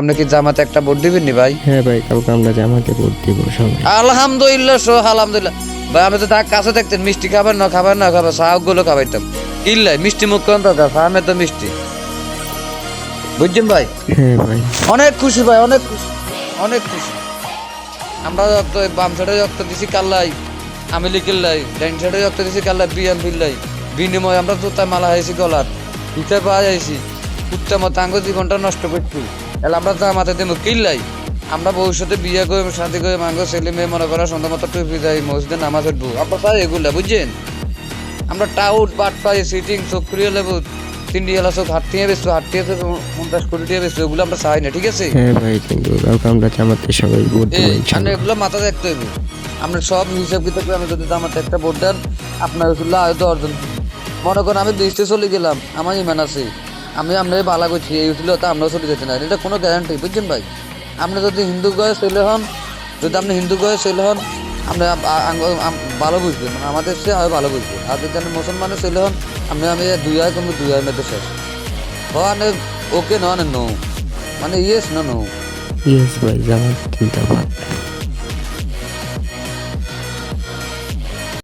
আপনি কি জামাতে একটা ভোট দিবেন নি ভাই? হ্যাঁ ভাই কালকে আমরা জামাতে ভোট দিব সবাই। আলহামদুলিল্লাহ সো আলহামদুলিল্লাহ। ভাই আমি তো তার কাছে দেখতেন মিষ্টি খাবার না খাবার না খাবাইতাম। কিল্লাই মিষ্টি মুখ করেন তো মিষ্টি। বুঝছেন ভাই? হ্যাঁ ভাই। অনেক খুশি ভাই অনেক খুশি অনেক খুশি। আমরা রক্ত বাম সাইডে রক্ত দিছি কাল্লাই আমি লিখিল্লাই ডাইন সাইডে রক্ত দিছি কাল্লাই বিএম ফিল্লাই বিনিময় আমরা তো তাই মালা হয়েছি গলার। হিতে পাওয়া যাইছি কুত্তা মতো আঙ্গ জীবনটা নষ্ট করছি। তাহলে আমরা তো আমাদের দেবো কিল্লাই আমরা ভবিষ্যতে বিয়ে করে শান্তি করে মাঙ্গ ছেলে মেয়ে মনে করা সন্ধ্যা মতো টুপি যাই মসজিদে নামাজ উঠবো আমরা পাই এগুলা বুঝছেন? আমরা টাউট বাট পাই সিটিং চক্রিয়া লেবু তিনটি এলা সব পঞ্চাশ কোটি টাকা বেসবো এগুলো আমরা চাই না ঠিক আছে? হ্যাঁ ভাই কিন্তু আমরা সবাই ভোট আমরা। এগুলো মাথা রাখতে হবে আমরা সব হিসাব কিতাব আমি যদি আমাকে একটা ভোট দেন আপনার হয়তো অর্জন মনে করেন আমি দেশে চলে গেলাম আমার ইমান আছে। আমি আপনার ভালো করছি, এই উঠলে তো আমরাও চলে যেতে না। এটা কোনো গ্যারান্টি বুঝছেন ভাই? আপনি যদি হিন্দু গয়ে চলে হন, যদি আপনি হিন্দু গয়ে চলে হন আপনি ভালো বুঝবেন মানে আমাদের সে হয় ভালো বুঝবেন আর যদি আপনি মুসলমানের চলে হন আপনি আমি দুই হয় কিন্তু দুই হয় মধ্যে শেষ। মানে ওকে নয় নো মানে ইয়েস না নো ইয়েস ভাই জামাত জিন্দাবাদ